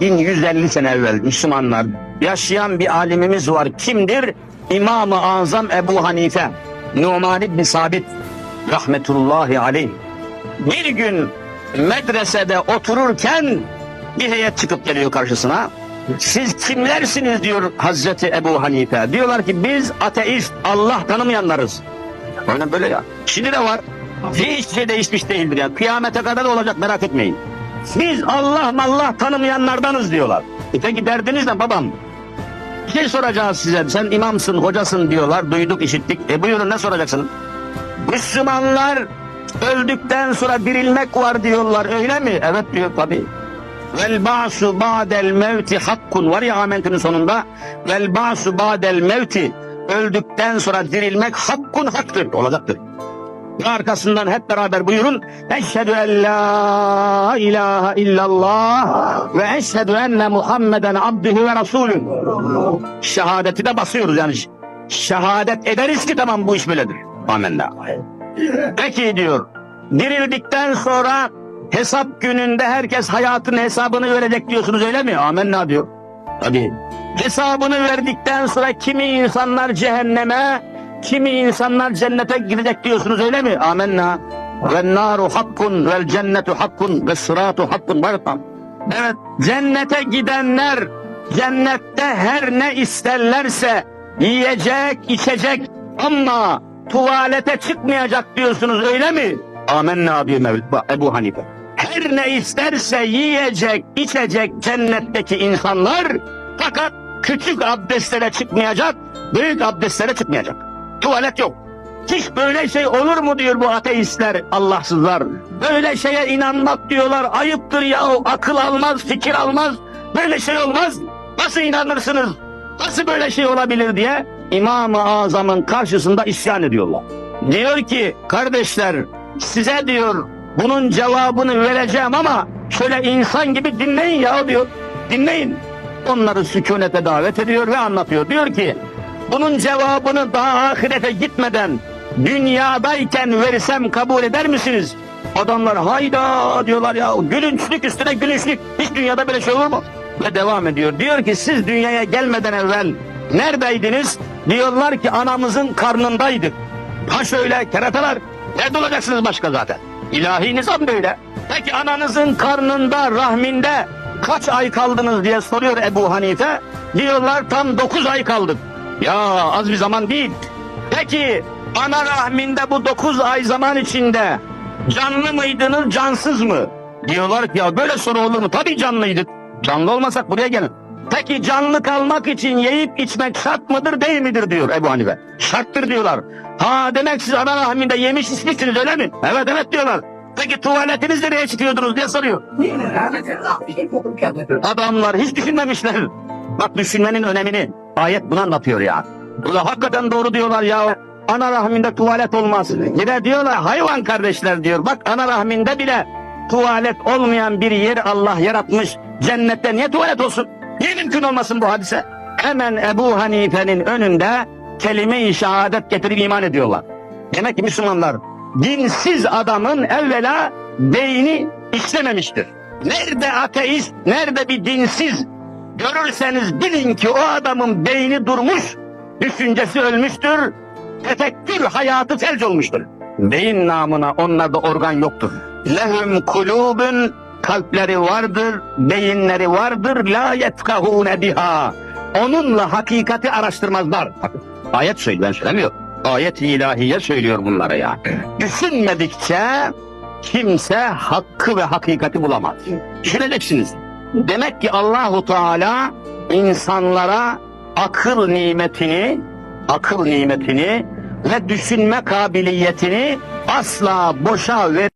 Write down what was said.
1150 sene evvel Müslümanlar yaşayan bir alimimiz var. Kimdir? İmam-ı Azam Ebu Hanife. Numan İbni Sabit rahmetullahi aleyh. Bir gün medresede otururken bir heyet çıkıp geliyor karşısına. Siz kimlersiniz diyor Hazreti Ebu Hanife. Diyorlar ki biz ateist, Allah tanımayanlarız. Öyle böyle ya. Şimdi de var. Hiç şey değişmiş değildir ya. Kıyamete kadar da olacak merak etmeyin. Biz Allah Allah tanımayanlardanız diyorlar. E peki derdiniz ne babam? Bir şey soracağız size. Sen imamsın, hocasın diyorlar. Duyduk, işittik. E buyurun ne soracaksın? Müslümanlar öldükten sonra dirilmek var diyorlar. Öyle mi? Evet diyor tabii. Vel ba'su ba'del mevti hakkun var ya amentinin sonunda. Vel ba'su ba'del mevti öldükten sonra dirilmek hakkun haktır. Olacaktır. Arkasından hep beraber buyurun. Eşhedü en la ilahe illallah ve eşhedü enne Muhammeden abdühü ve rasulün. Şehadeti de basıyoruz yani. Şehadet ederiz ki tamam bu iş böyledir. Amenna. Peki diyor. Dirildikten sonra hesap gününde herkes hayatın hesabını verecek diyorsunuz öyle mi? Amenna diyor. Tabii. Hesabını verdikten sonra kimi insanlar cehenneme, kimi insanlar cennete gidecek diyorsunuz öyle mi? Amenna. Ve naru hakkun vel cennetu hakkun ve sıratu hakkun. Tam. Evet cennete gidenler cennette her ne isterlerse yiyecek, içecek ama tuvalete çıkmayacak diyorsunuz öyle mi? Amenna diyor Mevlid Ebu Hanife. Her ne isterse yiyecek, içecek cennetteki insanlar fakat küçük abdestlere çıkmayacak, büyük abdestlere çıkmayacak. Tuvalet yok. Hiç böyle şey olur mu diyor bu ateistler, Allahsızlar. Böyle şeye inanmak diyorlar, ayıptır ya, akıl almaz, fikir almaz. Böyle şey olmaz. Nasıl inanırsınız? Nasıl böyle şey olabilir diye İmam-ı Azam'ın karşısında isyan ediyorlar. Diyor ki kardeşler size diyor bunun cevabını vereceğim ama şöyle insan gibi dinleyin ya diyor. Dinleyin. Onları sükunete davet ediyor ve anlatıyor. Diyor ki bunun cevabını daha ahirete gitmeden dünyadayken versem kabul eder misiniz? Adamlar hayda diyorlar ya gülünçlük üstüne gülünçlük. Hiç dünyada böyle şey olur mu? Ve devam ediyor. Diyor ki siz dünyaya gelmeden evvel neredeydiniz? Diyorlar ki anamızın karnındaydık. Ha şöyle keratalar. Nerede olacaksınız başka zaten? İlahi nizam böyle. Peki ananızın karnında, rahminde kaç ay kaldınız diye soruyor Ebu Hanife. Diyorlar tam 9 ay kaldık. Ya az bir zaman değil. Peki ana rahminde bu 9 ay zaman içinde canlı mıydınız, cansız mı? Diyorlar ki ya böyle soru olur mu? Tabii canlıydık. Canlı olmasak buraya gelin. Peki canlı kalmak için yiyip içmek şart mıdır değil midir diyor Ebu Hanife. Şarttır diyorlar. Ha demek siz ana rahminde yemiş içmişsiniz öyle mi? Evet evet diyorlar. Peki tuvaletiniz nereye çıkıyordunuz diye soruyor. Adamlar hiç düşünmemişler. Bak düşünmenin önemini ayet bunu anlatıyor ya. Ulan hakikaten doğru diyorlar ya. Ana rahminde tuvalet olmaz. Yine diyorlar hayvan kardeşler diyor. Bak ana rahminde bile tuvalet olmayan bir yer Allah yaratmış. Cennette niye tuvalet olsun? Niye mümkün olmasın bu hadise? Hemen Ebu Hanife'nin önünde kelime-i şehadet getirip iman ediyorlar. Demek ki Müslümanlar dinsiz adamın evvela beyni işlememiştir. Nerede ateist, nerede bir dinsiz görürseniz bilin ki o adamın beyni durmuş, düşüncesi ölmüştür, tefekkür hayatı felç olmuştur. Beyin namına onlarda organ yoktur. Lehum kulubun kalpleri vardır, beyinleri vardır, la yetkahune biha. Onunla hakikati araştırmazlar. Ayet söylüyor, ben söylemiyorum. Ayet-i ilahiye söylüyor bunlara ya. Düşünmedikçe kimse hakkı ve hakikati bulamaz. Düşüneceksiniz. Demek ki Allahu Teala insanlara akıl nimetini, akıl nimetini ve düşünme kabiliyetini asla boşa ver